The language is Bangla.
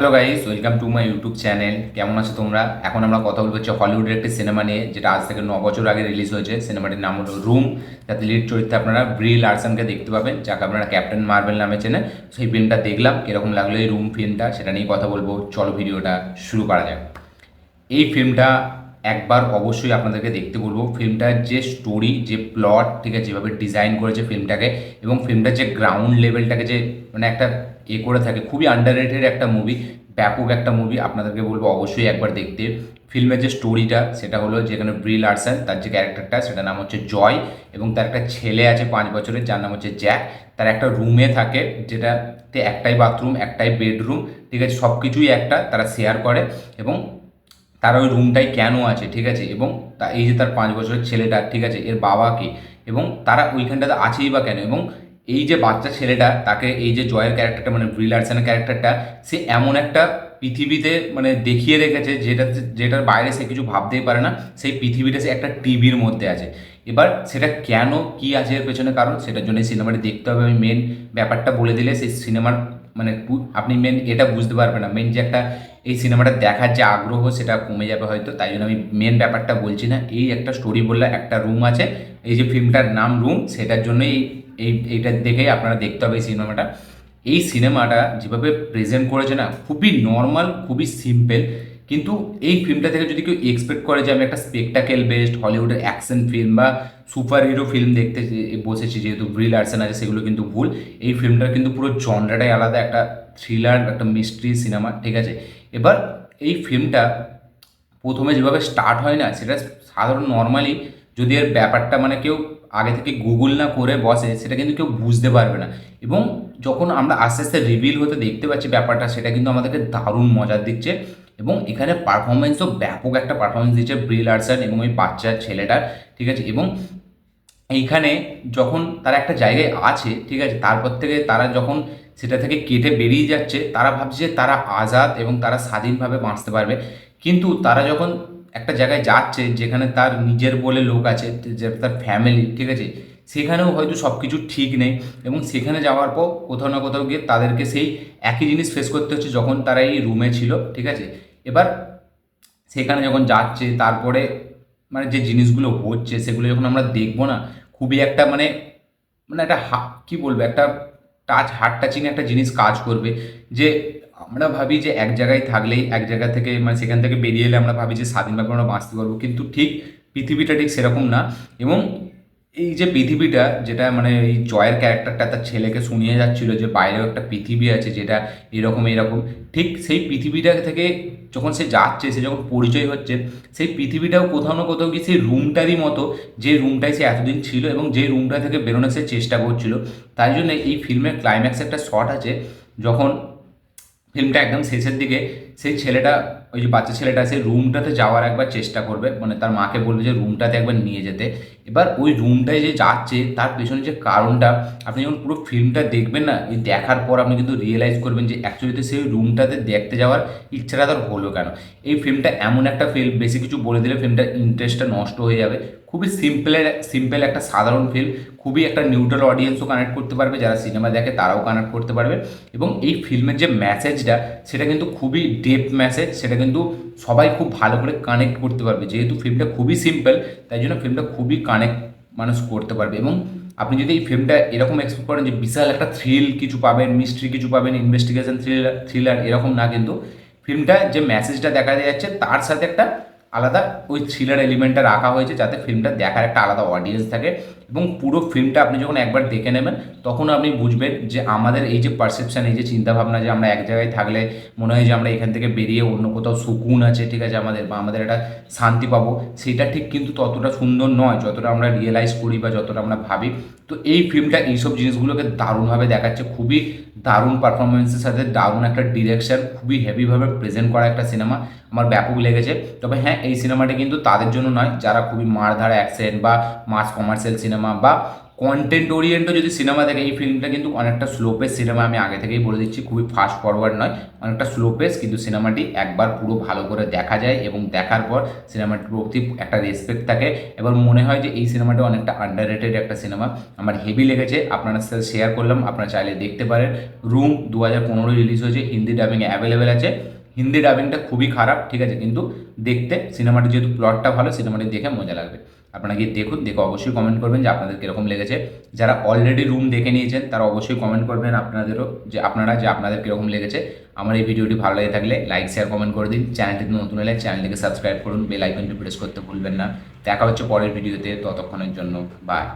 Hello guys welcome to my YouTube channel কেমন আছো তোমরা? এখন আমরা কথা বলব হচ্ছে হলিউডের একটি সিনেমা নিয়ে, যেটা আজ থেকে ন বছর আগে রিলিজ হয়েছে। সিনেমাটির নাম হলো রুম যাতে লিড চরিত্রে আপনারা ব্রি লার্সনকে দেখতে পাবেন, যাকে আপনারা ক্যাপ্টেন মার্বেল নামে চেনেন। সেই ফিল্মটা দেখলাম, কীরকম লাগল এই রুম ফিল্মটা সেটা নিয়ে কথা বলব। চলো ভিডিওটা শুরু করা যাক। এই ফিল্মটা একবার অবশ্যই আপনাদেরকে দেখতে বলব। ফিল্মটার যে স্টোরি যে প্লট ঠিক আছে, যেভাবে ডিজাইন করেছে ফিল্মটাকে এবং ফিল্মটার যে গ্রাউন্ড লেভেলটাকে যে মানে একটা এ করে থাকে। খুবই আন্ডার একটা মুভি ব্যাপক একটা মুভি আপনাদেরকে বলব অবশ্যই একবার দেখতে। ফিল্মের যে স্টোরিটা সেটা হলো যেখানে ব্রি লার্সন তার যে ক্যারেক্টারটা সেটার নাম হচ্ছে জয় এবং তার একটা ছেলে আছে পাঁচ বছরের, যার নাম হচ্ছে জ্যাক তার একটা রুমে থাকে, যেটাতে একটাই বাথরুম একটাই বেডরুম ঠিক আছে? সব কিছুই একটা, তারা শেয়ার করে এবং তার ওই রুমটাই কেন আছে, ঠিক আছে? এবং এই যে তার পাঁচ বছরের ছেলেটা, ঠিক আছে? এর বাবাকে এবং তারা ওইখানটাতে আছেই বা কেন? এবং এই যে বাচ্চা ছেলেটা, তাকে এই যে জয়ের ক্যারেক্টারটা মানে ব্রিলার্সেনের ক্যারেক্টারটা, সে এমন একটা পৃথিবীতে মানে দেখিয়ে রেখেছে যেটা, যেটার বাইরে সে কিছু ভাবতেই পারে না। সেই পৃথিবীটা সে একটা টিভির মধ্যে আছে। এবার সেটা কেন, কি আছে এর পেছনে কারণ, সেটার জন্য সিনেমাটি দেখতে হবে। আমি মেন ব্যাপারটা বলে দিলে সেই সিনেমার মানে আপনি মেন এটা বুঝতে পারবেন না। মেন যে একটা এই সিনেমাটা দেখার যে আগ্রহ, সেটা কমে যাবে হয়তো। তাই জন্য আমি মেন ব্যাপারটা বলছি না। এই একটা স্টোরি বললে একটা রুম আছে। এই যে ফিল্মটার নাম রুম সেটার জন্যই এই এই, এইটা দেখেই আপনারা দেখতে হবে এই সিনেমাটা। এই সিনেমাটা যেভাবে প্রেজেন্ট করেছে না, খুবই নর্মাল খুবই সিম্পল কিন্তু এই ফিল্মটা থেকে যদি কেউ এক্সপেক্ট করে যে আমি একটা স্পেকটাকেল বেসড হলিউডের অ্যাকশন ফিল্ম বা সুপার হিরো ফিল্ম দেখতে বসেছি, যেহেতু ব্রিল আর্সেন আছে, সেগুলো কিন্তু ভুল। এই ফিল্মটার কিন্তু পুরো জনরাটাই আলাদা, একটা থ্রিলার একটা মিস্ট্রি সিনেমা ঠিক আছে? এবার এই ফিল্মটা প্রথমে যেভাবে স্টার্ট হয় না, সেটা সাধারণ নর্মালি যদি এর ব্যাপারটা মানে কেউ আগে থেকে গুগল না করে বসে, সেটা কিন্তু কেউ বুঝতে পারবে না। এবং যখন আমরা আস্তে আস্তে রিভিল হতে দেখতে পাচ্ছি ব্যাপারটা, সেটা কিন্তু আমাদেরকে দারুণ মজা দিচ্ছে। এবং এখানে পারফরমেন্সও ব্যাপক একটা পারফরমেন্স দিচ্ছে ব্রিল আর্সন এবং ওই বাচ্চার ছেলেটার, ঠিক আছে? এবং এইখানে যখন তারা একটা জায়গায় আছে, ঠিক আছে? তারপর থেকে তারা যখন সেটা থেকে কেটে বেরিয়ে যাচ্ছে, তারা ভাবছে তারা আজাদ এবং তারা স্বাধীনভাবে বাঁচতে পারবে। কিন্তু তারা যখন একটা জায়গায় যাচ্ছে যেখানে তার নিজের বলে লোক আছে, যে তার ফ্যামিলি ঠিক আছে? সেখানেও হয়তো সব কিছু ঠিক নেই এবং সেখানে যাওয়ার পর কোথাও না কোথাও গিয়ে তাদেরকে সেই একই জিনিস ফেস করতে হচ্ছে যখন তারা এই রুমে ছিল, ঠিক আছে? এবার সেখানে যখন যাচ্ছে, তারপরে মানে যে জিনিসগুলো হচ্ছে সেগুলো যখন আমরা দেখব না, খুবই একটা মানে মানে একটা হা, কী বলব? একটা টাচ হার্ট টাচিং একটা জিনিস কাজ করবে যে আমরা ভাবি যে এক জায়গায় থাকলেই, এক জায়গা থেকে মানে সেখান থেকে বেরিয়ে এলে আমরা ভাবি যে স্বাধীনভাবে আমরা বাঁচতে পারব। কিন্তু ঠিক পৃথিবীটা ঠিক সেরকম না। এবং এই যে পৃথিবীটা, যেটা মানে এই জয়ের ক্যারেক্টারটা তার ছেলেকে শুনিয়ে যাচ্ছিল যে বাইরেও একটা পৃথিবী আছে, যেটা এরকম এরকম। ঠিক সেই পৃথিবীটা থেকে যখন সে যাচ্ছে, সে যখন পরিচয় হচ্ছে, সেই পৃথিবীটাও কোথাও না কোথাও কি সেই রুমটারই মতো, যে রুমটায় সে এতদিন ছিল এবং যে রুমটা থেকে বেরোনোর সে চেষ্টা করছিল, তাই জন্য এই ফিল্মের ক্লাইম্যাক্স একটা শট আছে, যখন ফিল্মটা একদম শেষের দিকে সেই ছেলেটা ওই যে বাচ্চা ছেলেটা সেই রুমটাতে যাওয়ার একবার চেষ্টা করবে। মানে তার মাকে বলবে যে রুমটাতে একবার নিয়ে যেতে। এবার ওই রুমটায় যে যাচ্ছে, তার পেছনে যে কারণটা, আপনি যখন পুরো ফিল্মটা দেখবেন না, এই দেখার পর আপনি কিন্তু রিয়েলাইজ করবেন যে অ্যাকচুয়ালিতে সেই রুমটাতে দেখতে যাওয়ার ইচ্ছাটা তার হলো কেন? এই ফিল্মটা এমন একটা ফিল্ম বেশি কিছু বলে দিলে ফিল্মটার ইন্টারেস্টটা নষ্ট হয়ে যাবে। খুবই সিম্পলের সিম্পল একটা সাধারণ ফিল্ম খুবই একটা নিউট্রাল অডিয়েন্সও কানেক্ট করতে পারবে। যারা সিনেমা দেখে, তারাও কানেক্ট করতে পারবে। এবং এই ফিল্মের যে মেসেজটা সেটা কিন্তু খুবই ডেপ মেসেজ সেটা কিন্তু সবাই খুব ভালো করে কানেক্ট করতে পারবে। যেহেতু ফিল্মটা খুবই সিম্পল তাই জন্য ফিল্মটা খুবই কানেক্ট মানুষ করতে পারবে। এবং আপনি যদি এই ফিল্মটা এরকম এক্সপেক্ট করেন যে বিশাল একটা থ্রিল কিছু পাবেন মিস্ট্রি কিছু পাবেন ইনভেস্টিগেশন থ্রিলার থ্রিলার এরকম না কিন্তু ফিল্মটা যে মেসেজটা দেখা যাচ্ছে, তার সাথে একটা আলাদা ওই থ্রিলার এলিমেন্টটা রাখা হয়েছে যাতে ফিল্মটা দেখার একটা আলাদা অডিয়েন্স থাকে। এবং পুরো ফিল্মটা আপনি যখন একবার দেখে নেবেন, তখন আপনি বুঝবেন যে আমাদের এই যে পারসেপশন এই যে চিন্তাভাবনা যে আমরা এক জায়গায় থাকলে মনে হয় যে আমরা এখান থেকে বেরিয়ে অন্য কোথাও সুকুন আছে, ঠিক আছে, আমাদের বা আমাদের একটা শান্তি পাবো। সেটা ঠিক কিন্তু ততটা সুন্দর নয়, যতটা আমরা রিয়েলাইজ করি বা যতটা আমরা ভাবি। তো এই ফিল্মটা এইসব জিনিসগুলোকে দারুণভাবে দেখাচ্ছে। খুবই দারুণ পারফরমেন্সের সাথে দারুণ একটা ডিরেকশন খুবই হেভিভাবে প্রেজেন্ট করা একটা সিনেমা আমার ব্যাপক লেগেছে। তবে হ্যাঁ এই সিনেমাটি কিন্তু তাদের জন্য নয়, যারা খুবই মারধার অ্যাকশন বা মাস কমার্শিয়াল সিনেমা বা কন্টেন্ট ওরিয়েন্টও যদি সিনেমা দেখে, এই ফিল্মটা কিন্তু অনেকটা স্লো পেস সিনেমা আমি আগে থেকেই বলে দিচ্ছি, খুবই ফাস্ট ফরওয়ার্ড নয়, অনেকটা স্লো পেস কিন্তু সিনেমাটি একবার পুরো ভালো করে দেখা যায় এবং দেখার পর সিনেমাটির প্রতি একটা রেসপেক্ট থাকে। এবং মনে হয় যে এই সিনেমাটা অনেকটা আন্ডার একটা সিনেমা আমার হেভি লেগেছে আপনার সাথে শেয়ার করলাম, আপনারা চাইলে দেখতে পারেন। রুম দু হাজার পনেরোই রিলিজ হয়েছে, হিন্দি ডাবিং অ্যাভেলেবেল আছে। হিন্দি ডাবিংটা খুবই খারাপ, ঠিক আছে, কিন্তু দেখতে সিনেমাটি যেহেতু প্লটটা ভালো সিনেমাটি দেখে মজা লাগবে। আপনারা গিয়ে দেখুন, দেখে অবশ্যই কমেন্ট করবেন যে আপনাদের কীরকম লেগেছে। যারা অলরেডি রুম দেখে নিয়েছেন, তারা অবশ্যই কমেন্ট করবেন আপনাদেরও, যে আপনারা, যে আপনাদের কীরকম লেগেছে। আমার এই ভিডিওটি ভালো লেগে থাকলে লাইক শেয়ার কমেন্ট করে দিন। চ্যানেলটি নতুন হলে চ্যানেলটিকে সাবস্ক্রাইব করুন। বেল আইকনটি প্রেস করতে ভুলবেন না। দেখা হচ্ছে পরের ভিডিওতে। ততক্ষণের জন্য বাই